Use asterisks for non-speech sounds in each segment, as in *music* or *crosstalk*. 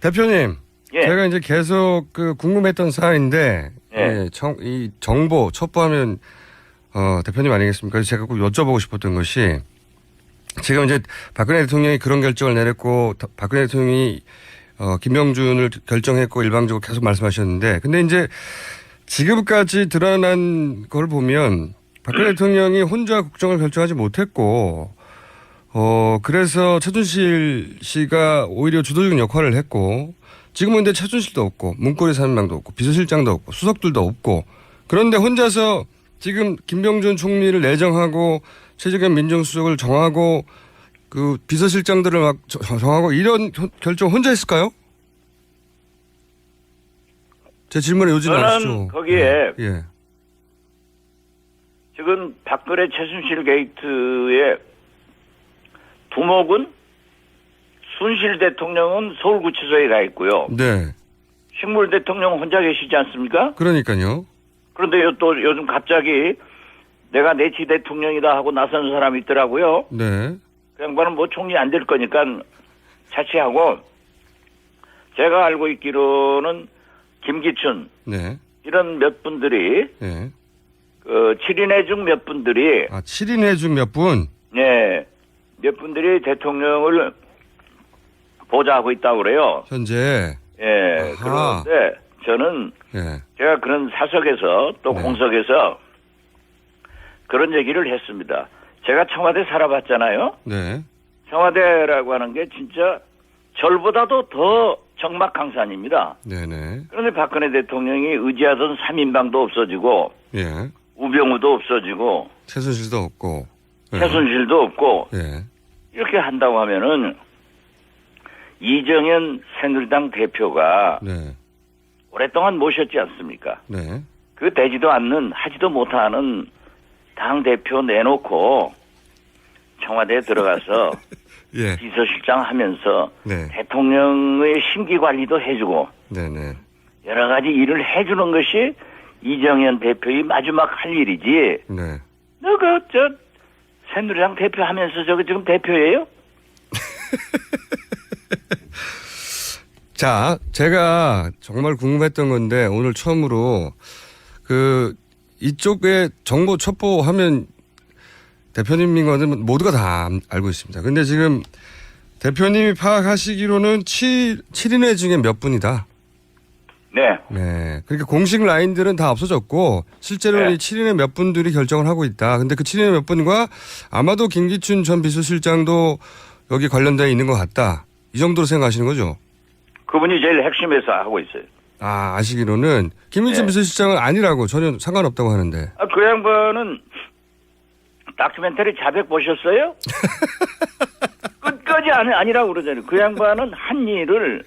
대표님, 예. 제가 이제 계속 그 궁금했던 사안인데, 예. 예, 정, 이 정보 첩보하면 어, 대표님 아니겠습니까? 그래서 제가 꼭 여쭤보고 싶었던 것이 지금 이제 박근혜 대통령이 그런 결정을 내렸고 다- 박근혜 대통령이 어, 김명준을 결정했고 일방적으로 계속 말씀하셨는데, 근데 이제 지금까지 드러난 걸 보면 박근혜 대통령이 혼자 국정을 결정하지 못했고, 어, 그래서 최준실 씨가 오히려 주도적인 역할을 했고, 지금은 근데 최준실도 없고, 문고리 사무장도 없고, 비서실장도 없고, 수석들도 없고, 그런데 혼자서 지금 김병준 총리를 내정하고, 최재경 민정수석을 정하고, 그 비서실장들을 막 저- 정하고, 이런 겨- 결정 혼자 했을까요? 제 질문에 요지는 아시죠? 거기에 예. 예. 지금 박근혜 최순실 게이트의 두목은 순실 대통령은 서울구치소에 가 있고요. 네. 식물 대통령 혼자 계시지 않습니까? 그러니까요. 그런데 요- 또 요즘 갑자기 내가 내치 대통령이다 하고 나선 사람이 있더라고요. 네. 그 양반은 뭐 총리 안 될 거니까 자취하고 제가 알고 있기로는 김기춘 네. 이런 몇 분들이 네. 그 7인회 중 몇 분들이 아, 7인회 중 몇 분? 네, 몇 분들이 대통령을 보좌하고 있다고 그래요. 현재. 예, 아하. 그런데 저는 예. 제가 그런 사석에서 또 네. 공석에서 그런 얘기를 했습니다. 제가 청와대 살아봤잖아요. 네. 청와대라고 하는 게 진짜 절보다도 더 정막 강산입니다. 네네. 그런데 박근혜 대통령이 의지하던 3인방도 없어지고 예. 우병우도 없어지고 최순실도 없고. 예. 최순실도 없고 예. 이렇게 한다고 하면은 이정현 새누리당 대표가 네. 오랫동안 모셨지 않습니까? 네. 그 되지도 않는 하지도 못하는 당 대표 내놓고 청와대에 들어가서 *laughs* 예. 비서실장 하면서 네. 대통령의 심기 관리도 해주고 네네. 여러 가지 일을 해주는 것이 이정현 대표의 마지막 할 일이지. 네. 너그 저 새누리당 대표 하면서 저거 지금 대표예요? *laughs* 자, 제가 정말 궁금했던 건데 오늘 처음으로 그 이쪽에 정보 첩보하면 대표님인 모두가 다 알고 있습니다. 근데 지금 대표님이 파악하시기로는 7, 7인회 중에 몇 분이다. 네. 네. 그러니까 공식 라인들은 다 없어졌고 실제로는 네. 이 7인의 몇 분들이 결정을 하고 있다. 근데 그 7인의 몇 분과 아마도 김기춘 전 비서실장도 여기 관련되어 있는 것 같다. 이 정도로 생각하시는 거죠? 그분이 제일 핵심에서 하고 있어요. 아, 아시기로는 김기춘 네. 비서실장은 아니라고 전혀 상관없다고 하는데. 아, 그 양반은 다큐멘터리 자백 보셨어요? *laughs* 끝까지 아니, 아니라고 그러잖아요. 그 양반은 한 일을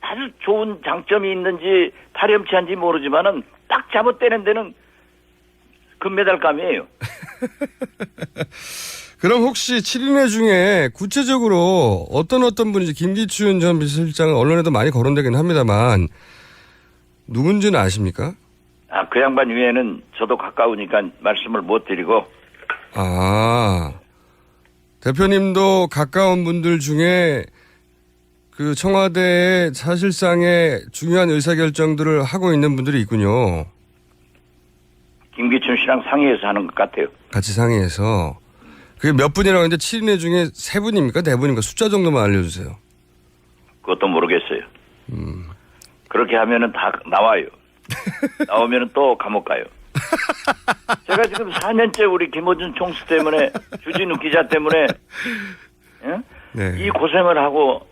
아주 좋은 장점이 있는지 파렴치한지 모르지만은 딱 잡아 떼는 데는 금메달감이에요. *laughs* 그럼 혹시 7인회 중에 구체적으로 어떤 어떤 분인지 김기춘 전 비서실장은 언론에도 많이 거론되긴 합니다만 누군지는 아십니까? 아, 그 양반 위에는 저도 가까우니까 말씀을 못 드리고 아, 대표님도 가까운 분들 중에 그 청와대의 사실상의 중요한 의사결정들을 하고 있는 분들이 있군요. 김기춘 씨랑 상의해서 하는 것 같아요. 같이 상의해서. 그게 몇 분이라고 했는데 7인회 중에 세 분입니까? 네 분입니까? 숫자 정도만 알려주세요. 그것도 모르겠어요. 그렇게 하면은 다 나와요. *laughs* 나오면은 또 감옥 가요. 제가 지금 4년째 우리 김호준 총수 때문에 주진우 기자 때문에 예? 네. 이 고생을 하고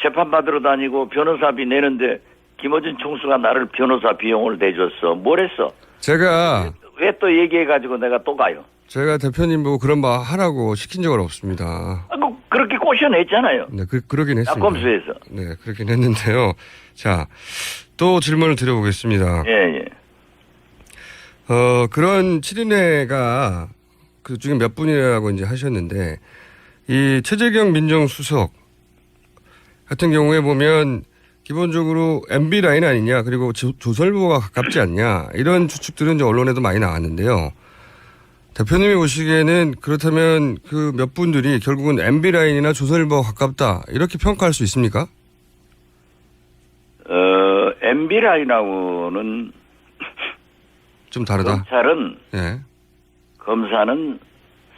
재판 받으러 다니고 변호사비 내는데 김호준 총수가 나를 변호사 비용을 대줬어. 뭘 했어? 제가, 왜 또 얘기해가지고 내가 또 가요? 제가 대표님 보고 그런 말 하라고 시킨 적은 없습니다. 아, 그, 그렇게 꼬셔냈잖아요. 네, 그, 그러긴 했습니다. 낙검수에서. 네, 그렇긴 했는데요. 자, 또 질문을 드려보겠습니다. 예, 예. 어, 그런 7인회가 그 중에 몇 분이라고 이제 하셨는데, 이 최재경 민정수석 같은 경우에 보면 기본적으로 MB 라인 아니냐, 그리고 조- 조설부가 가깝지 않냐, 이런 추측들은 이제 언론에도 많이 나왔는데요. 대표님이 보시기에는 그렇다면 그 몇 분들이 결국은 MB 라인이나 조설부가 가깝다, 이렇게 평가할 수 있습니까? MB 라인하고는 좀 다르다. 검찰은 예. 검사는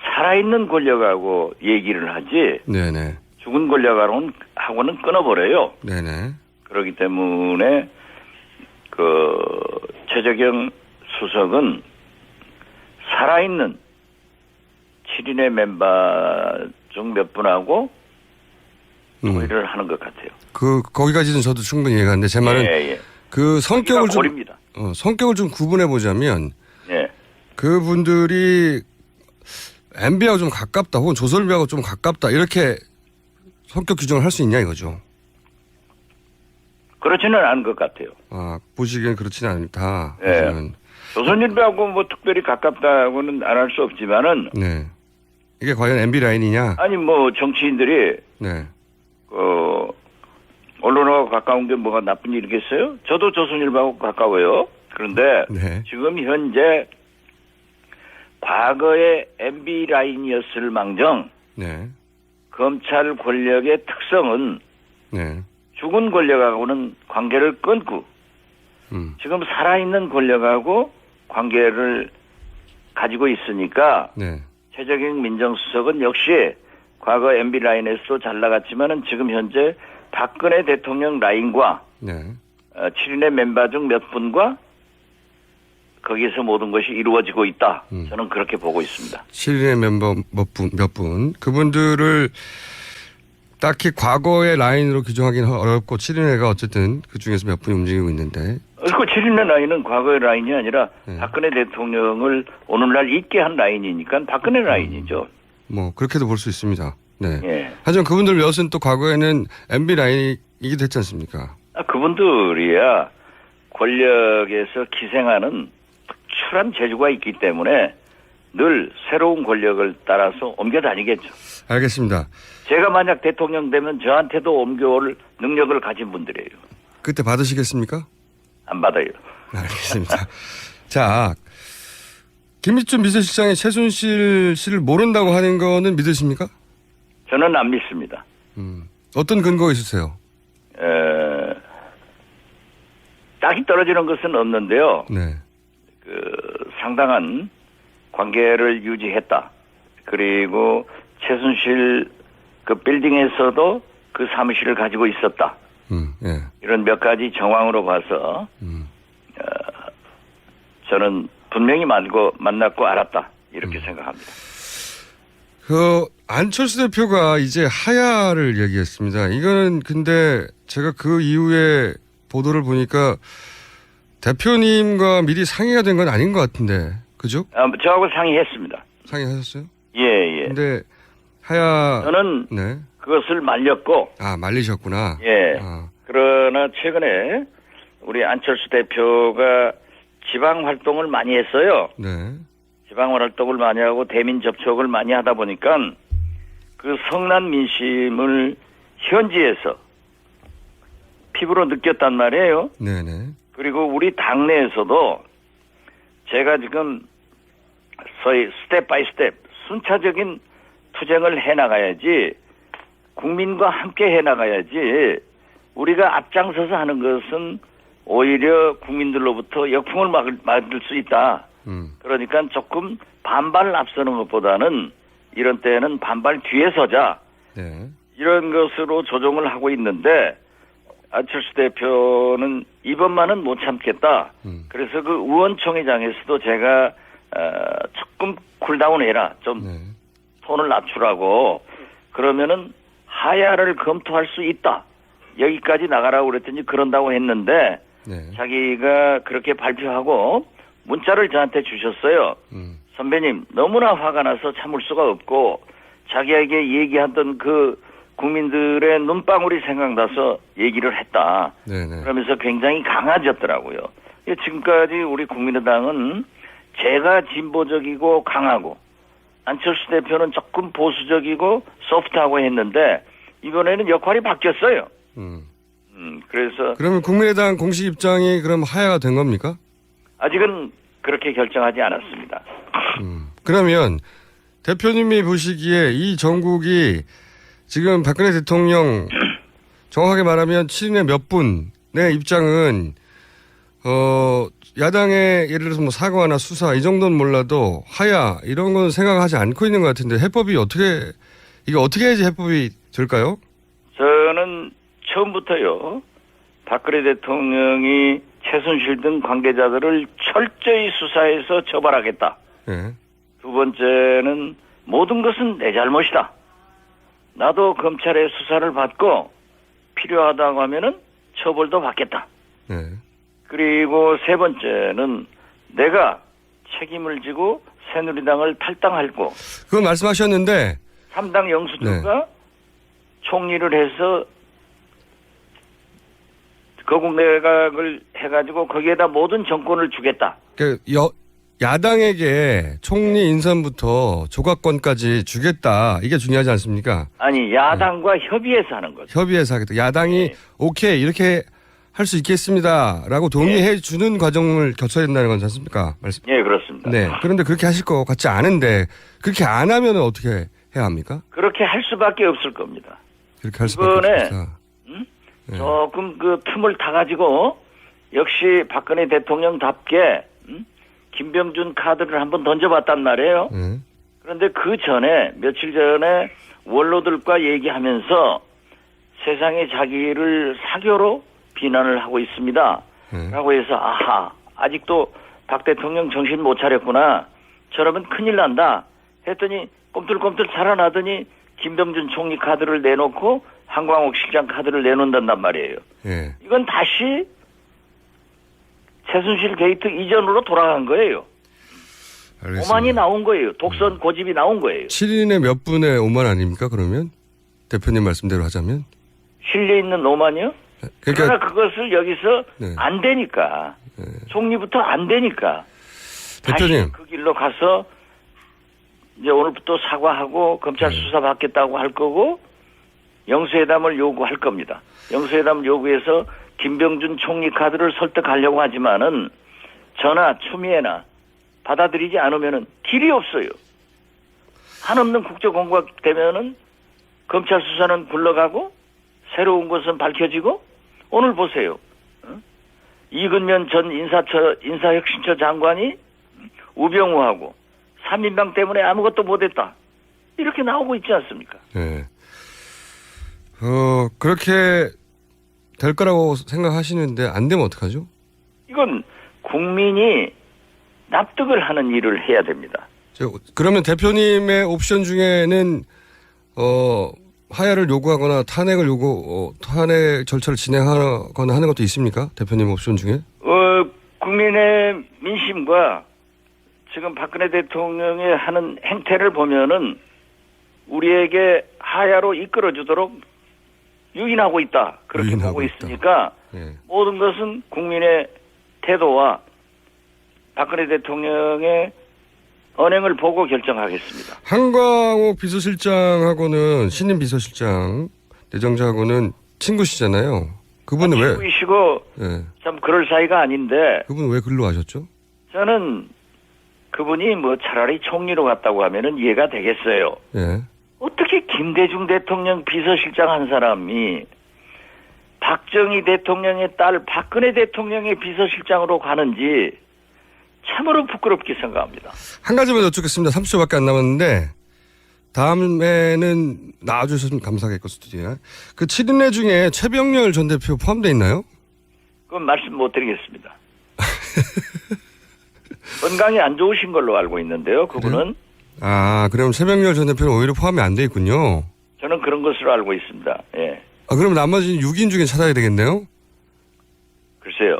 살아있는 권력하고 얘기를 하지 네네. 죽은 권력하고는 하고는 끊어버려요. 네네. 그렇기 때문에 그 최재경 수석은 살아있는 7인의 멤버 중 몇 분하고 음. 토의를 하는 것 같아요. 그 거기까지는 저도 충분히 이해가는데 제 말은 예, 예. 그 성격을 좀 고립니다. 어, 성격을 좀 구분해 보자면 예. 그분들이 MB하고 좀 가깝다 혹은 조설비하고 좀 가깝다 이렇게 성격 규정을 할 수 있냐 이거죠. 그렇지는 않은 것 같아요. 아 보시기엔 그렇지는 않다. 예. 하지만, 조선일보하고 뭐 특별히 가깝다고는 안 할 수 없지만은 네. 이게 과연 MB 라인이냐? 아니 뭐 정치인들이 네. 어 언론하고 가까운 게 뭐가 나쁜 일이겠어요? 저도 조선일보하고 가까워요. 그런데 네. 지금 현재 과거의 MB 라인이었을 망정 네. 검찰 권력의 특성은 네. 죽은 권력하고는 관계를 끊고 음. 지금 살아있는 권력하고 관계를 가지고 있으니까 네. 최재경 민정수석은 역시 과거 MB 라인에서도 잘 나갔지만은 지금 현재 박근혜 대통령 라인과 네. 어, 7인의 멤버 중 몇 분과 거기서 모든 것이 이루어지고 있다. 음. 저는 그렇게 보고 있습니다. 7인의 멤버 몇 분, 몇 분. 그분들을 딱히 과거의 라인으로 규정하기는 어렵고 7인회가 어쨌든 그 중에서 몇 분이 움직이고 있는데. 그리고 7인의 라인은 과거의 라인이 아니라 네. 박근혜 대통령을 오늘날 있게 한 라인이니까 박근혜 라인이죠. 뭐 그렇게도 볼 수 있습니다. 네. 예. 하지만 그분들 몇은 또 과거에는 MB 라인이기도 했지 않습니까? 아, 그분들이야 권력에서 기생하는 특 출한 재주가 있기 때문에 늘 새로운 권력을 따라서 옮겨 다니겠죠. 알겠습니다. 제가 만약 대통령 되면 저한테도 옮겨올 능력을 가진 분들이에요. 그때 받으시겠습니까? 안 받아요. *laughs* 알겠습니다. 자, 김희춘 비서실장이 최순실 씨를 모른다고 하는 거는 믿으십니까? 저는 안 믿습니다. 음. 어떤 근거 있으세요? 에, 딱히 떨어지는 것은 없는데요. 네. 그 상당한 관계를 유지했다. 그리고 최순실 그 빌딩에서도 그 사무실을 가지고 있었다. 음, 예. 이런 몇 가지 정황으로 봐서 음. 저는 분명히 만고 만났고 알았다. 이렇게 생각합니다. 그 안철수 대표가 이제 하야를 얘기했습니다. 이거는 근데 제가 그 이후에 보도를 보니까 대표님과 미리 상의가 된 건 아닌 것 같은데 그죠? 아, 저하고 상의했습니다. 상의하셨어요? 예, 예. 근데 하야 저는 네. 그것을 말렸고, 아 말리셨구나. 예. 아, 그러나 최근에 우리 안철수 대표가 지방 활동을 많이 했어요. 네. 지방 활동을 많이 하고 대민 접촉을 많이 하다 보니까 그 성난 민심을 현지에서 피부로 느꼈단 말이에요. 네네. 그리고 우리 당내에서도 제가 지금 소위 스텝 바이 스텝 순차적인 투쟁을 해 나가야지 국민과 함께 해 나가야지 우리가 앞장서서 하는 것은 오히려 국민들로부터 역풍을 막을, 맞을 수 있다. 음. 그러니까 조금 반발을 앞서는 것보다는 이런 때는 반발 뒤에 서자 네. 이런 것으로 조정을 하고 있는데 안철수 대표는 이번만은 못 참겠다. 음. 그래서 그 의원총회장에서도 제가 어, 조금 쿨다운 해라, 좀 네. 톤을 낮추라고 그러면은 하야를 검토할 수 있다. 여기까지 나가라고 그랬더니 그런다고 했는데 네. 자기가 그렇게 발표하고 문자를 저한테 주셨어요. 음. 선배님 너무나 화가 나서 참을 수가 없고 자기에게 얘기하던 그 국민들의 눈방울이 생각나서 얘기를 했다. 네네. 그러면서 굉장히 강해졌더라고요. 예, 지금까지 우리 국민의당은 제가 진보적이고 강하고 안철수 대표는 조금 보수적이고 소프트하고 했는데 이번에는 역할이 바뀌었어요. 음. 음, 그래서 그러면 국민의당 공식 입장이 그럼 하야가 된 겁니까? 아직은 그렇게 결정하지 않았습니다. 음. 그러면 대표님이 보시기에 이 전국이 지금 박근혜 대통령 정확하게 말하면 7인의 몇 분의 입장은 어, 야당의 예를 들어서 뭐 사과나 수사 이 정도는 몰라도 하야 이런 건 생각하지 않고 있는 것 같은데 해법이 어떻게 이게 어떻게 해야지 해법이 될까요? 저는 처음부터요. 박근혜 대통령이 최순실 등 관계자들을 철저히 수사해서 처벌하겠다. 예. 두 번째는 모든 것은 내 잘못이다. 나도 검찰의 수사를 받고 필요하다고 하면은 처벌도 받겠다. 예. 그리고 세 번째는 내가 책임을 지고 새누리당을 탈당하고 그건 말씀하셨는데 3당 영수들과 총리를 해서 거국 내각을 해가지고 거기에다 모든 정권을 주겠다. 그 여, 야당에게 총리 인선부터 조각권까지 주겠다. 이게 중요하지 않습니까? 아니 야당과 협의해서 하는 거죠. 협의해서 하겠다. 야당이 네. 오케이 이렇게 할 수 있겠습니다라고 동의해 주는 과정을 거쳐야 된다는 거지 않습니까? 말씀. 예, 그렇습니다. 네. 그런데 그렇게 하실 것 같지 않은데 그렇게 안 하면 어떻게 해야 합니까? 그렇게 할 수밖에 없을 겁니다. 그렇게 할 수밖에 이번에 없다. 네. 조금 그 틈을 타 가지고 역시 박근혜 대통령답게 음? 김병준 카드를 한번 던져봤단 말이에요. 네. 그런데 그 전에 며칠 전에 원로들과 얘기하면서 세상에 자기를 사교로 비난을 하고 있습니다. 네. 라고 해서 아하 아직도 박 대통령 정신 못 차렸구나. 저러면 큰일 난다. 했더니 꼼틀꼼틀 살아나더니 김병준 총리 카드를 내놓고 한광옥 실장 카드를 내놓는단 말이에요. 예. 이건 다시 최순실 게이트 이전으로 돌아간 거예요. 알겠습니다. 오만이 나온 거예요. 독선 고집이 나온 거예요. 7인의 몇 분의 5만 아닙니까? 그러면 대표님 말씀대로 하자면 실려 있는 오만이요? 그러니까 그러나 그것을 여기서 네. 안 되니까 총리부터 안 되니까 대표님. 그 길로 가서 이제 오늘부터 사과하고 검찰 네. 수사 받겠다고 할 거고 영수회담을 요구할 겁니다. 영수회담을 요구해서 김병준 총리 카드를 설득하려고 하지만은 전화 추미애나 받아들이지 않으면은 길이 없어요. 한없는 국제공고가 되면은 검찰 수사는 굴러가고 새로운 것은 밝혀지고 오늘 보세요. 어? 이근면 전 인사처 인사혁신처 장관이 우병우하고 3인방 때문에 아무것도 못했다. 이렇게 나오고 있지 않습니까? 예. 어, 그렇게 될 거라고 생각하시는데 안 되면 어떡하죠? 이건 국민이 납득을 하는 일을 해야 됩니다. 저, 그러면 대표님의 옵션 중에는 어, 하야를 요구하거나 탄핵을 요구 어, 탄핵 절차를 진행하거나 하는 것도 있습니까? 대표님 옵션 중에? 어, 국민의 민심과 지금 박근혜 대통령이 하는 행태를 보면은 우리에게 하야로 이끌어주도록 유인하고 있다. 그렇게 유인하고 보고. 있으니까 예. 모든 것은 국민의 태도와 박근혜 대통령의 언행을 보고 결정하겠습니다. 한광옥 비서실장하고는 신임 비서실장 내정자하고는 친구시잖아요. 그분은 왜? 친구이시고 예. 참 그럴 사이가 아닌데 그분 왜 글로 하셨죠? 저는 그분이 뭐 차라리 총리로 갔다고 하면은 이해가 되겠어요. 예. 어떻게 김대중 대통령 비서실장 한 사람이 박정희 대통령의 딸 박근혜 대통령의 비서실장으로 가는지 참으로 부끄럽게 생각합니다. 한 가지만 여쭙겠습니다. 30초밖에 안 남았는데 다음에는 나와주셨으면 감사하겠고 스튜디오에 그 7인회 중에 최병렬 전 대표 포함되어 있나요? 그건 말씀 못 드리겠습니다. *laughs* 건강이 안 좋으신 걸로 알고 있는데요. 그분은 아 그럼 최병렬 전 대표는 오히려 포함이 안 돼 있군요. 저는 그런 것으로 알고 있습니다. 예. 아 그럼 나머지 6인 중에 찾아야 되겠네요. 글쎄요.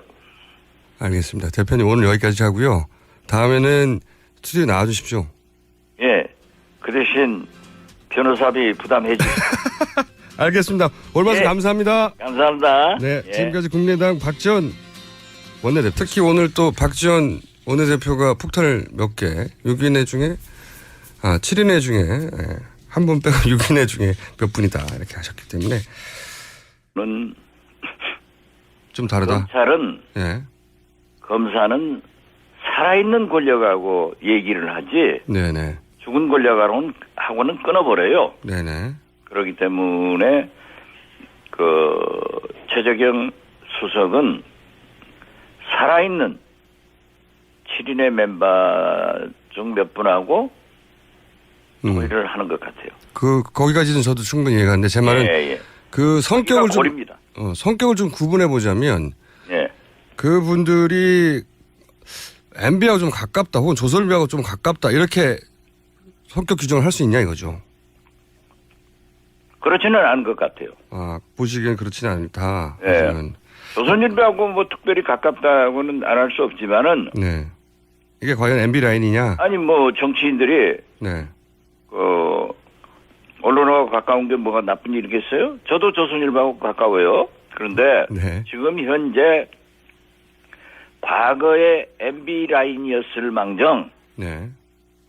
알겠습니다. 대표님 오늘 여기까지 하고요. 다음에는 스튜디오에 나와주십시오. 예. 그 대신 변호사비 부담해 주세요. *laughs* 알겠습니다. 오늘 말씀 예. 감사합니다. 감사합니다. 네, 예. 지금까지 국민의당 박지원 원내대표. 특히 오늘 또 박지원 원내대표가 폭탄을 몇 개, 6인회 중에, 아, 7인회 중에, 예, 한분 빼고 *laughs* 6인회 중에 몇 분이다. 이렇게 하셨기 때문에 는 좀 다르다. 검찰은 예. 검사는 살아있는 권력하고 얘기를 하지 네네. 죽은 권력하고는 하고는 끊어버려요. 네네. 그렇기 때문에 그 최재경 수석은 살아있는 7인의 멤버 중 몇 분하고 음. 토의를 하는 것 같아요. 그 거기까지는 저도 충분히 이해가는데 제 말은 예, 예. 그 성격을 좀 고립니다. 어, 성격을 좀 구분해 보자면 예. 그분들이 MB하고 좀 가깝다 혹은 조설비하고 좀 가깝다 이렇게 성격 규정을 할 수 있냐 이거죠. 그렇지는 않은 것 같아요. 아, 보시기엔 그렇지는 않다. 예. 조선일보하고 뭐 특별히 가깝다고는 안 할 수 없지만은 네. 이게 과연 MB 라인이냐? 아니 뭐 정치인들이 네. 어 언론하고 가까운 게 뭐가 나쁜 일이겠어요? 저도 조선일보하고 가까워요. 그런데 네. 지금 현재 과거의 MB 라인이었을 망정 네.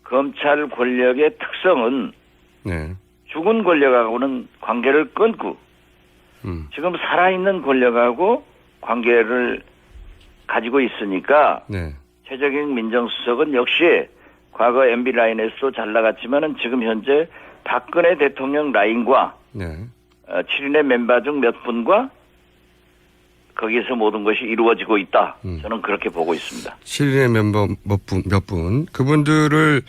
검찰 권력의 특성은 네. 죽은 권력하고는 관계를 끊고 음. 지금 살아있는 권력하고 관계를 가지고 있으니까 네. 최적인 민정수석은 역시 과거 MB 라인에서도 잘 나갔지만은 지금 현재 박근혜 대통령 라인과 네. 어, 7인의 멤버 중 몇 분과 거기서 모든 것이 이루어지고 있다. 음. 저는 그렇게 보고 있습니다. 7인의 멤버 몇 분, 몇 분. 그분들을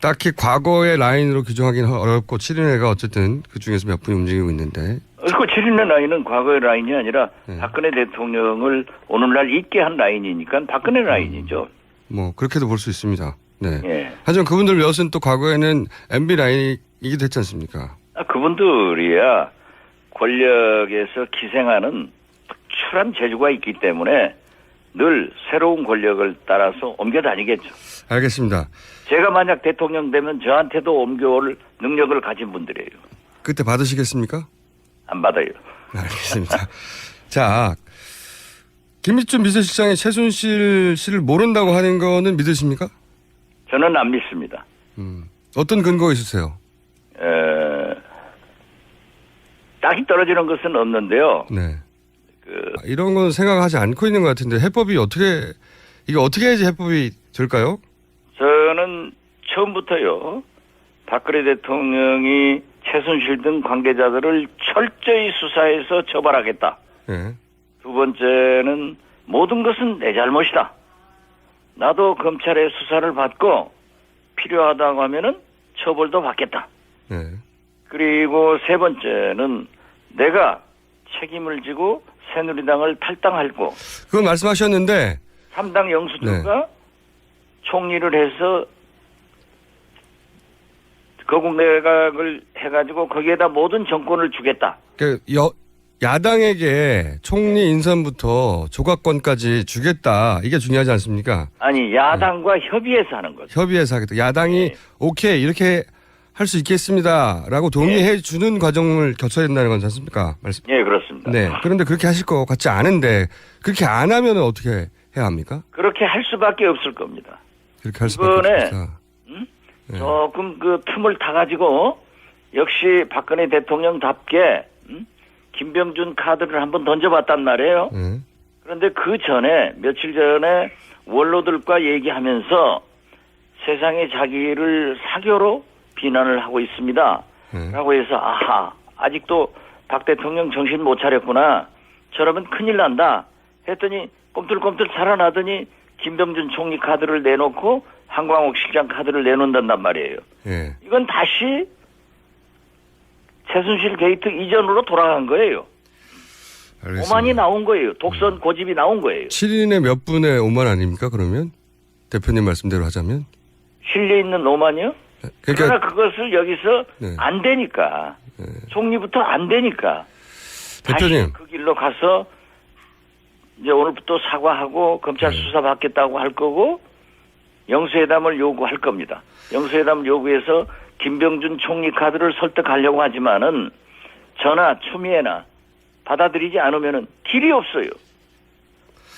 딱히 과거의 라인으로 규정하기는 어렵고 7인회가 어쨌든 그 중에서 몇 분이 움직이고 있는데. 그리고 7인의 라인은 과거의 라인이 아니라 네. 박근혜 대통령을 오늘날 있게 한 라인이니까 박근혜 라인이죠. 뭐, 그렇게도 볼 수 있습니다. 네. 예. 하지만 그분들 몇은 또 과거에는 MB 라인이기도 했지 않습니까? 아, 그분들이야 권력에서 기생하는 특출한 재주가 있기 때문에 늘 새로운 권력을 따라서 옮겨 다니겠죠. 알겠습니다. 제가 만약 대통령 되면 저한테도 옮겨올 능력을 가진 분들이에요. 그때 받으시겠습니까? 안 받아요. *laughs* 알겠습니다. 자, 김희준 비서실장이 최순실 씨를 모른다고 하는 거는 믿으십니까? 저는 안 믿습니다. 음. 어떤 근거 있으세요? 에, 딱히 떨어지는 것은 없는데요. 네. 그, 아, 이런 건 생각하지 않고 있는 것 같은데 해법이 어떻게 이게 어떻게 해야지 해법이 될까요? 저는 처음부터요. 박근혜 대통령이 최순실 등 관계자들을 철저히 수사해서 처벌하겠다. 네. 두 번째는 모든 것은 내 잘못이다. 나도 검찰의 수사를 받고 필요하다고 하면은 처벌도 받겠다. 네. 그리고 세 번째는 내가 책임을 지고 새누리당을 탈당하고 그건 말씀하셨는데 3당 영수들과 총리를 해서 거국 내각을 해가지고 거기에다 모든 정권을 주겠다. 그 여, 야당에게 총리 인선부터 조각권까지 주겠다. 이게 중요하지 않습니까? 아니 야당과 협의해서 하는 거죠. 협의해서 하겠다. 야당이 네. 오케이 이렇게 할 수 있겠습니다 라고 동의해 주는 과정을 거쳐야 된다는 거지 않습니까? 말씀. 예, 그렇습니다. 네. 그런데 그렇게 하실 것 같지 않은데 그렇게 안 하면 어떻게 해야 합니까? 그렇게 할 수밖에 없을 겁니다. 그렇게 할 수밖에 없다. 네. 조금 그 틈을 타가지고 역시 박근혜 대통령답게 음? 김병준 카드를 한번 던져봤단 말이에요. 네. 그런데 그 전에 며칠 전에 원로들과 얘기하면서 세상에 자기를 사교로 비난을 하고 있습니다. 네. 라고 해서 아하 아직도 박 대통령 정신 못 차렸구나. 저러면 큰일 난다. 했더니 꼼틀꼼틀 살아나더니 김병준 총리 카드를 내놓고 한광옥 실장 카드를 내놓는단 말이에요. 예. 이건 다시 최순실 게이트 이전으로 돌아간 거예요. 알겠습니다. 오만이 나온 거예요. 독선 고집이 나온 거예요. 7인의 몇 분의 5만 아닙니까? 그러면 대표님 말씀대로 하자면 실려 있는 오만이요? 그러니까 그러나 그것을 여기서 네. 안 되니까 총리부터 안 되니까 대표님. 그 길로 가서 이제 오늘부터 사과하고 검찰 네. 수사 받겠다고 할 거고 영수회담을 요구할 겁니다. 영수회담을 요구해서 김병준 총리 카드를 설득하려고 하지만은 전화 추미애나 받아들이지 않으면은 길이 없어요.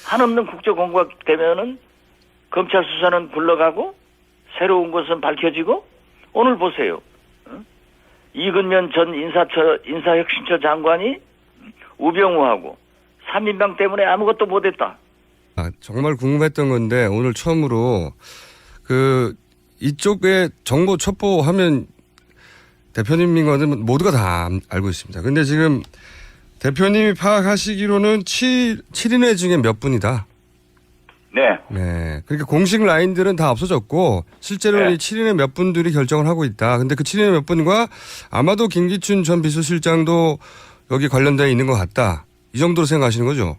한없는 국제공각 되면은 검찰 수사는 굴러가고 새로운 것은 밝혀지고 오늘 보세요. 어? 이근면 전 인사처 인사혁신처 장관이 우병우하고 3인방 때문에 아무것도 못했다. 아, 정말 궁금했던 건데 오늘 처음으로 그 이쪽에 정보 첩보하면 대표님인거는 모두가 다 암- 알고 있습니다. 근데 지금 대표님이 파악하시기로는 7, 7인회 중에 몇 분이다. 네. 네. 그러니까 공식 라인들은 다 없어졌고 실제로 네. 이 7인의 몇 분들이 결정을 하고 있다. 근데 그 7인의 몇 분과 아마도 김기춘 전 비서실장도 여기 관련되어 있는 것 같다. 이 정도로 생각하시는 거죠?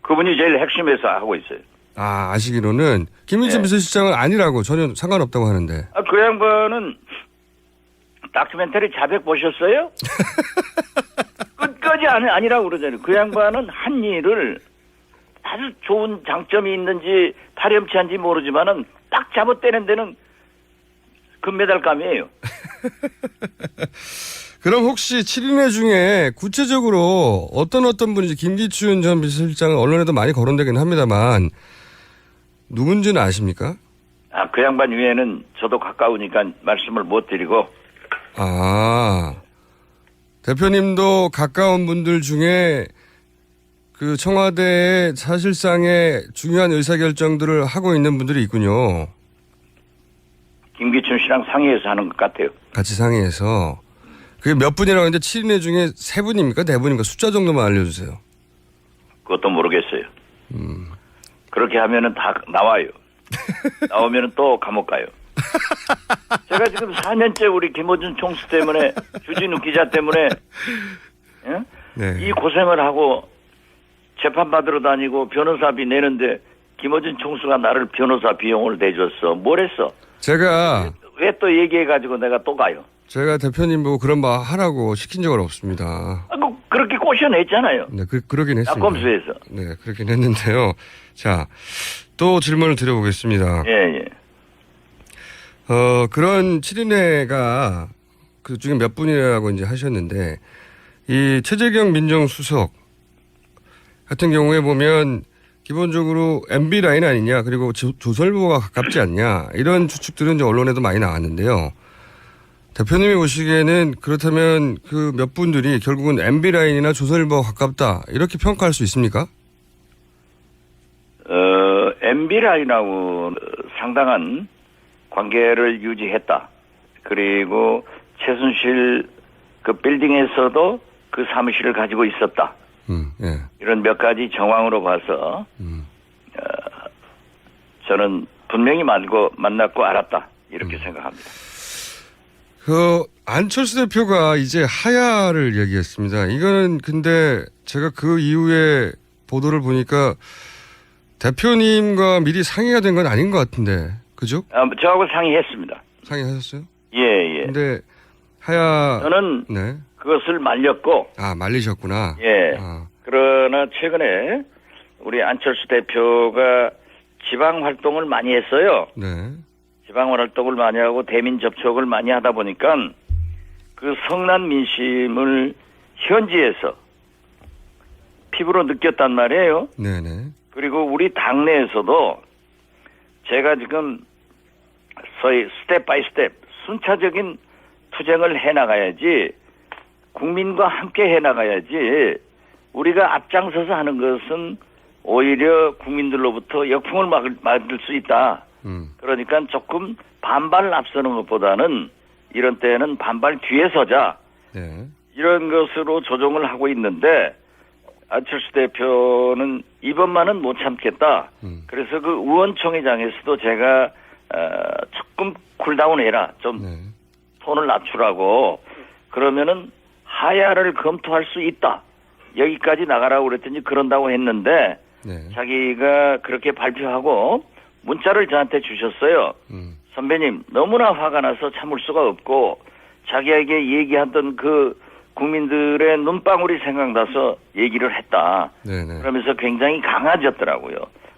그분이 제일 핵심에서 하고 있어요. 아, 아시기로는 김기춘 네. 비서실장은 아니라고 전혀 상관없다고 하는데. 아, 그 양반은 다큐멘터리 자백 보셨어요? *laughs* 끝까지 아니, 아니라고 그러잖아요. 그 양반은 한 일을 아주 좋은 장점이 있는지 파렴치한지 모르지만은 딱 잡아떼는 데는 금메달감이에요. *laughs* 그럼 혹시 7인회 중에 구체적으로 어떤 어떤 분인지 김기춘 전 비서실장은 언론에도 많이 거론되긴 합니다만 누군지는 아십니까? 아, 그 양반 위에는 저도 가까우니까 말씀을 못 드리고 아, 대표님도 가까운 분들 중에 그 청와대의 사실상의 중요한 의사결정들을 하고 있는 분들이 있군요. 김기춘 씨랑 상의해서 하는 것 같아요. 같이 상의해서. 그게 몇 분이라고 했는데 7인회 중에 세 분입니까? 네 분입니까? 숫자 정도만 알려주세요. 그것도 모르겠어요. 그렇게 하면은 다 나와요. *laughs* 나오면은 또 감옥 가요. 제가 지금 4년째 우리 김호준 총수 때문에 주진우 기자 때문에 예? 네. 이 고생을 하고 재판 받으러 다니고 변호사비 내는데 김호준 총수가 나를 변호사 비용을 대줬어. 뭘 했어? 제가, 왜 또 얘기해가지고 내가 또 가요? 제가 대표님 보고 그런 말 하라고 시킨 적은 없습니다. 아, 그, 그렇게 꼬셔냈잖아요. 네, 그, 그러긴 했습니다. 낙검수에서. 네, 그렇긴 했는데요. 자, 또 질문을 드려보겠습니다. 예, 예. 어, 그런 7인회가 그 중에 몇 분이라고 이제 하셨는데, 이 최재경 민정수석 같은 경우에 보면 기본적으로 MB 라인 아니냐, 그리고 조- 조설부가 가깝지 않냐, 이런 추측들은 이제 언론에도 많이 나왔는데요. 대표님이 보시기에는 그렇다면 그 몇 분들이 결국은 MB 라인이나 조설부가 가깝다, 이렇게 평가할 수 있습니까? 어, MB 라인하고 상당한 관계를 유지했다. 그리고 최순실 그 빌딩에서도 그 사무실을 가지고 있었다. 음, 예. 이런 몇 가지 정황으로 봐서 음. 어, 저는 분명히 만고 만났고 알았다 이렇게 생각합니다. 그 안철수 대표가 이제 하야를 얘기했습니다. 이거는 근데 제가 그 이후에 보도를 보니까 대표님과 미리 상의가 된 건 아닌 것 같은데 그죠? 아, 저하고 상의했습니다. 상의하셨어요? 예, 예. 근데 하야 저는 네. 그것을 말렸고, 아 말리셨구나. 예. 아, 그러나 최근에 우리 안철수 대표가 지방 활동을 많이 했어요. 네. 지방 활동을 많이 하고 대민 접촉을 많이 하다 보니까 그 성난 민심을 현지에서 피부로 느꼈단 말이에요. 네네. 그리고 우리 당내에서도 제가 지금 소위 스텝 바이 스텝 순차적인 투쟁을 해 나가야지 국민과 함께 해 나가야지 우리가 앞장서서 하는 것은 오히려 국민들로부터 역풍을 막을, 맞을 수 있다. 음. 그러니까 조금 반발을 앞서는 것보다는 이런 때는 반발 뒤에 서자 네. 이런 것으로 조정을 하고 있는데 안철수 대표는 이번만은 못 참겠다. 음. 그래서 그 의원총회장에서도 제가 어, 조금 쿨다운 해라, 좀 네. 톤을 낮추라고 그러면은 하야를 검토할 수 있다. 여기까지 나가라고 그랬더니 그런다고 했는데 네. 자기가 그렇게 발표하고 문자를 저한테 주셨어요. 음. 선배님 너무나 화가 나서 참을 수가 없고 자기에게 얘기하던 그 국민들의 눈방울이 생각나서 얘기를 했다. 네네. 그러면서 굉장히 강해졌더라고요.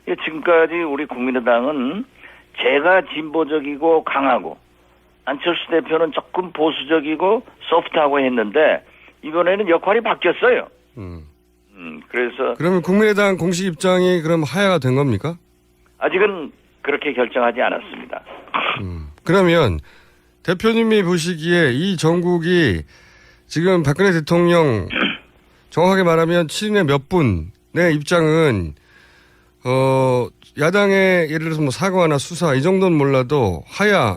예, 지금까지 우리 국민의당은 제가 진보적이고 강하고 안철수 대표는 조금 보수적이고 소프트하고 했는데 이번에는 역할이 바뀌었어요. 음. 음, 그래서 그러면 국민의당 공식 입장이 그럼 하야가 된 겁니까? 아직은 그렇게 결정하지 않았습니다. 음. 그러면 대표님이 보시기에 이 정국이 지금 박근혜 대통령 정확하게 말하면 7인의 몇 분의 입장은 어 야당의 예를 들어서 뭐 사과나 수사 이 정도는 몰라도 하야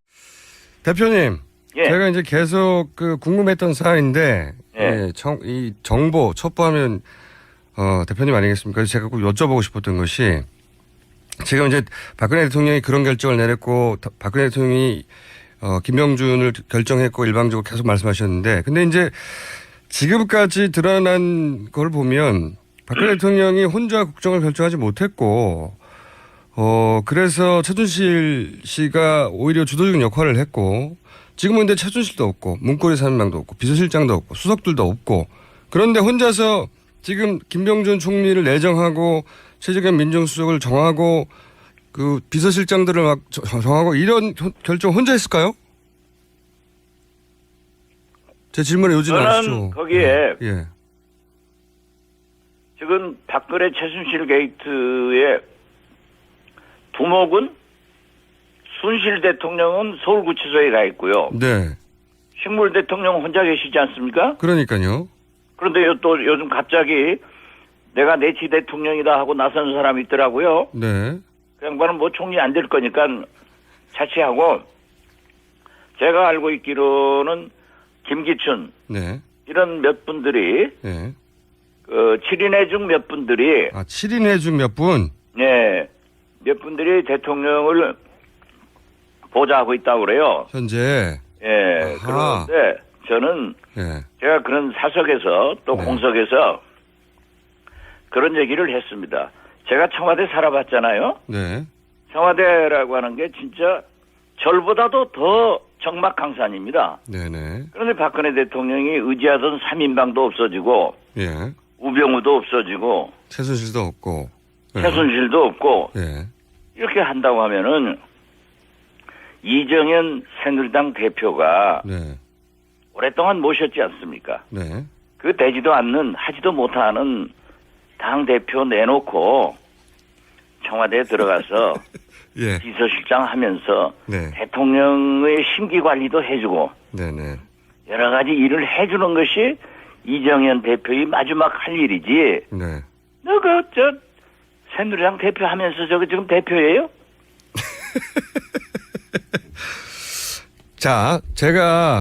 대표님 예. 제가 이제 계속 그 궁금했던 사안인데 예. 예, 정, 이 정보 첩보하면 어 대표님 아니겠습니까? 제가 꼭 여쭤보고 싶었던 것이 지금 이제 박근혜 대통령이 그런 결정을 내렸고 다- 박근혜 대통령이 어, 김명준을 결정했고 일방적으로 계속 말씀하셨는데 근데 이제 지금까지 드러난 걸 보면 박근혜 대통령이 혼자 국정을 결정하지 못했고 어 그래서 최순실 씨가 오히려 주도적인 역할을 했고 지금은 근데 최순실도 없고 문고리 사무장도 없고 비서실장도 없고 수석들도 없고 그런데 혼자서 지금 김병준 총리를 내정하고 최재경 민정수석을 정하고 그 비서실장들을 막 저- 정하고 이런 현- 결정 혼자 했을까요? 제 질문에 요지는 저는 아시죠? 거기에 예. 지금 박근혜 최순실 게이트의 두목은 순실 대통령은 서울구치소에 가 있고요. 네. 식물 대통령 혼자 계시지 않습니까? 그러니까요. 그런데 요- 또 요즘 갑자기 내가 내치 대통령이다 하고 나선 사람이 있더라고요. 네. 그 양반은 뭐 총리 안 될 거니까 자취하고 제가 알고 있기로는 김기춘 네. 이런 몇 분들이 네. 그 7인회 중 몇 분들이 아, 7인회 중 몇 분? 네, 몇 분들이 대통령을 보좌하고 있다고 그래요. 현재. 예, 아하. 그런데 저는 예. 제가 그런 사석에서 또 네. 공석에서 그런 얘기를 했습니다. 제가 청와대 살아봤잖아요. 네. 청와대라고 하는 게 진짜 절보다도 더 정막 강산입니다. 네네. 그런데 박근혜 대통령이 의지하던 3인방도 없어지고 예. 우병우도 없어지고 최순실도 없고. 예. 최순실도 없고 예. 이렇게 한다고 하면은 이정현 새누리당 대표가 네. 오랫동안 모셨지 않습니까? 네. 그 되지도 않는 하지도 못하는 당 대표 내놓고 청와대에 들어가서 *laughs* 예. 비서실장 하면서 네. 대통령의 심기 관리도 해주고 네네. 여러 가지 일을 해주는 것이 이정현 대표의 마지막 할 일이지. 네. 너그 저 새누리당 대표 하면서 저거 지금 대표예요? *laughs* 자, 제가